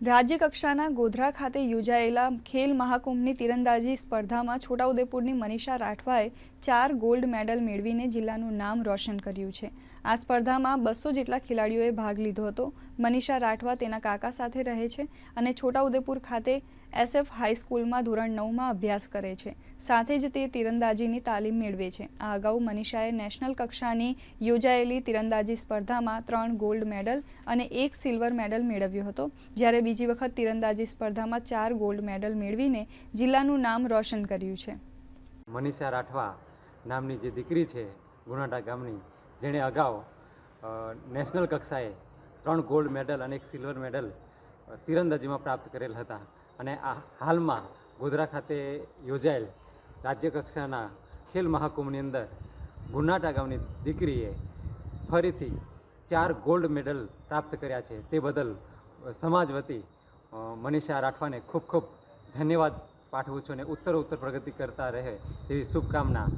રાજ્ય કક્ષાના ગોધરા ખાતે યોજાયેલા ખેલ મહાકુંભની તીરંદાજી સ્પર્ધામાં છોટાઉદેપુરની મનીષા રાઠવાએ ચાર ગોલ્ડ મેડલ મેળવીને જિલ્લાનું નામ રોશન કર્યું છે. આ સ્પર્ધામાં બસો જેટલા ખેલાડીઓએ ભાગ લીધો હતો. મનીષા રાઠવા તેના કાકા સાથે રહે છે અને છોટાઉદેપુર ખાતે એસએફ હાઈસ્કૂલમાં ધોરણ નવમાં અભ્યાસ કરે છે. સાથે જ તે તીરંદાજીની તાલીમ મેળવે છે. આ અગાઉ મનીષાએ નેશનલ કક્ષાની યોજાયેલી તીરંદાજી સ્પર્ધામાં ત્રણ ગોલ્ડ મેડલ અને એક સિલ્વર મેડલ મેળવ્યો હતો. જ્યારે બીજી વખત તીરંદાજી સ્પર્ધામાં ચાર ગોલ્ડ મેડલ મેળવીને જિલ્લાનું નામ રોશન કર્યું છે. મનીષા રાઠવા નામની જે દીકરી છે ગુનાટા ગામની, જેણે અગાઉ નેશનલ કક્ષાએ ત્રણ ગોલ્ડ મેડલ અને એક સિલ્વર મેડલ તીરંદાજીમાં પ્રાપ્ત કરેલ હતા. અને આ હાલમાં ગોધરા ખાતે યોજાયેલ રાજ્ય કક્ષાના ખેલ મહાકુંભની અંદર ગુનાટા ગામની દીકરીએ ફરીથી ચાર ગોલ્ડ મેડલ પ્રાપ્ત કર્યા છે. તે બદલ સમાજ વતી મનીષા રાઠવાને ખૂબ ખૂબ ધન્યવાદ પાઠવું છું અને ઉત્તર ઉત્તર પ્રગતિ કરતા રહે તેવી શુભકામના